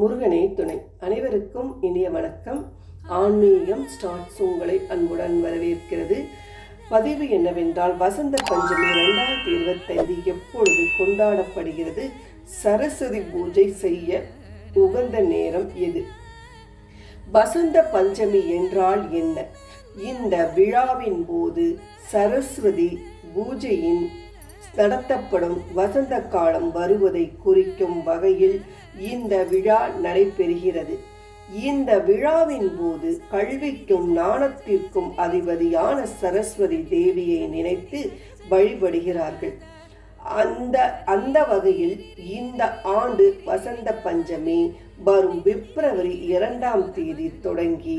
முருகனே துணை. அனைவருக்கும் இனிய வணக்கம். ஆன்மீகம் ஸ்டார்ட்ஸ் உங்களை அன்புடன் வரவேற்கிறது. பதிவு என்னவென்றால் வசந்த பஞ்சமி ரெண்டாயிரத்தி இருபத்தைந்து எப்பொழுது கொண்டாடப்படுகிறது? சரஸ்வதி பூஜை செய்ய உகந்த நேரம் எது? வசந்த பஞ்சமி என்றால் என்ன? இந்த விழாவின் போது சரஸ்வதி பூஜையின் நடத்தப்படும் வசந்த காலம் வருவதை குறிக்கும் வகையில் இந்த விழா நடைபெறுகிறது. இந்த விழாவின் போது கல்விக்கும் நாணத்திற்கும் அதிபதியான சரஸ்வதி தேவியை நினைத்து வழிபடுகிறார்கள். அந்த அந்த வகையில் இந்த ஆண்டு வசந்த பஞ்சமி வரும் பிப்ரவரி இரண்டாம் தேதி தொடங்கி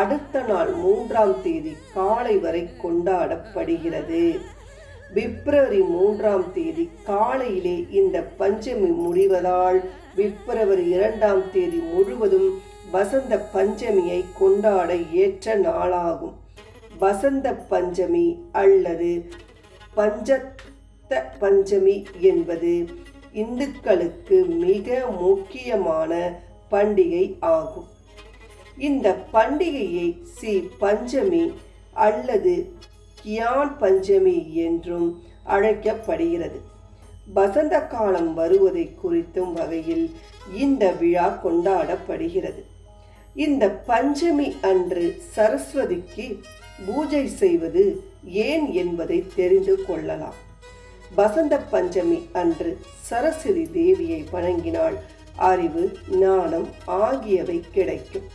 அடுத்த நாள் மூன்றாம் தேதி காலை வரை கொண்டாடப்படுகிறது. பிப்ரவரி மூன்றாம் தேதி காலையிலே இந்த பஞ்சமி முடிவதால் பிப்ரவரி இரண்டாம் தேதி முழுவதும் வசந்த பஞ்சமியை கொண்டாட ஏற்ற நாளாகும். வசந்த பஞ்சமி அல்லது பஞ்சத்த பஞ்சமி என்பது இந்துக்களுக்கு மிக முக்கியமான பண்டிகை ஆகும். இந்த பண்டிகையை சி பஞ்சமி அல்லது கியான் பஞ்சமி என்றும் அழைக்கப்படுகிறது. வசந்த காலம் வருவதை குறித்தும் வகையில் இந்த விழா கொண்டாடப்படுகிறது. இந்த பஞ்சமி அன்று சரஸ்வதிக்கு பூஜை செய்வது ஏன் என்பதை தெரிந்து கொள்ளலாம். வசந்த பஞ்சமி அன்று சரஸ்வதி தேவியை வணங்கினால் அறிவு ஞானம் ஆகியவை கிடைக்கும்.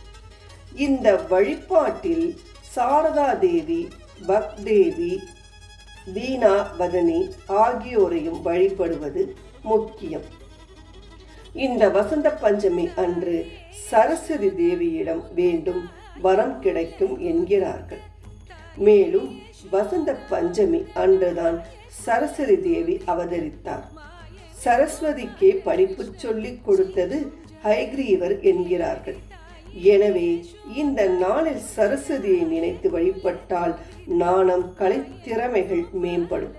இந்த வழிபாட்டில் சாரதா தேவி பக்தேவி வீணா பதனி ஆகியோரையும் வழிபடுவது முக்கியம். இந்த வசந்த பஞ்சமி அன்று சரஸ்வதி தேவியிடம் வேண்டும் வரம் கிடைக்கும் என்கிறார்கள். மேலும் வசந்த பஞ்சமி அன்றுதான் சரஸ்வதி தேவி அவதரித்தார். சரஸ்வதிக்கே படிப்பு சொல்லிக் கொடுத்தது ஹைகிரீவர் என்கிறார்கள். எனவே இந்த நாளில் சரஸ்வதியை நினைத்து வழிபட்டால் நாணம் கலைத்திறமைகள் மேம்படும்.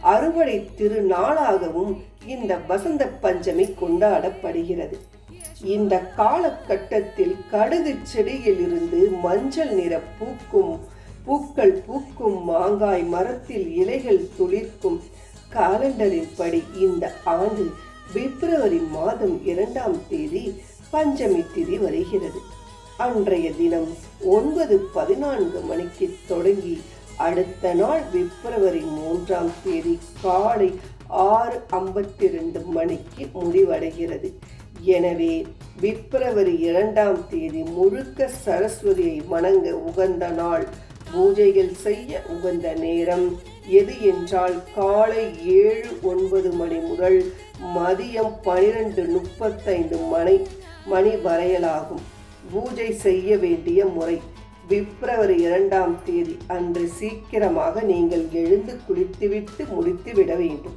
அறுவடை திருநாளாகவும் இந்த வசந்த பஞ்சமி கொண்டாடப்படுகிறது. இந்த காலகட்டத்தில் கடுகு செடியிலிருந்து மஞ்சள் நிற பூக்கும் பூக்கள் பூக்கும் மாங்காய் மரத்தில் இலைகள் துளிர்க்கும் காலண்டரின் படி இந்த ஆண்டு பிப்ரவரி மாதம் இரண்டாம் தேதி பஞ்சமி திதி வருகிறது. அன்றைய தினம் ஒன்பது பதினான்கு மணிக்கு தொடங்கி அடுத்த நாள் பிப்ரவரி மூன்றாம் தேதி காலை ஆறு ஐம்பத்தி ரெண்டு மணிக்கு முடிவடைகிறது. எனவே பிப்ரவரி இரண்டாம் தேதி முழுக்க சரஸ்வதியை வணங்க உகந்த நாள். பூஜைகள் செய்ய உகந்த நேரம். எது என்றால் காலை ஏழு ஒன்பது மணி முதல் மதியம் பனிரெண்டு முப்பத்தைந்து மணி மணி வரையலாகும். பூஜை செய்ய வேண்டிய முறை. பிப்ரவரி இரண்டாம் தேதி. அன்று சீக்கிரமாக நீங்கள் எழுந்து குளித்துவிட்டு முடித்துவிட வேண்டும்.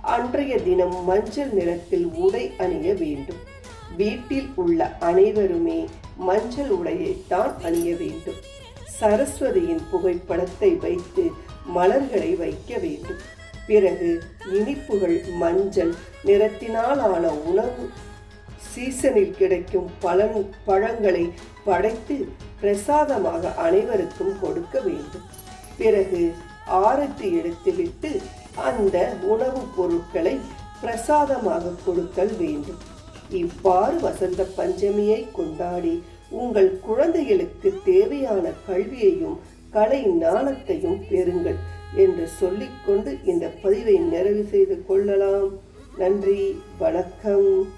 அன்றைய தினம் மஞ்சள் நிறத்தில் உடை அணிய வேண்டும். வீட்டில் உள்ள அனைவருமே மஞ்சள் உடையைத்தான் அணிய வேண்டும். சரஸ்வதியின் புகைப்படத்தை வைத்து மலர்களை வைக்க வேண்டும். பிறகு இனிப்புகள் மஞ்சள் நிறத்தினாலான உணவு சீசனில் கிடைக்கும் பழங் பழங்களை படைத்து பிரசாதமாக அனைவருக்கும் கொடுக்க வேண்டும். பிறகு ஆரத்தி எடுத்துவிட்டு அந்த உணவுப் பொருட்களை பிரசாதமாக கொடுத்தல் வேண்டும். இவ்வாறு வசந்த பஞ்சமியை கொண்டாடி உங்கள் குழந்தைகளுக்கு தேவையான கல்வியையும் கலை ஞானத்தையும் பெறுங்கள். என்று சொல்லிக்கொண்டு இந்த பதிவை நிறைவு செய்து கொள்ளலாம். நன்றி வணக்கம்.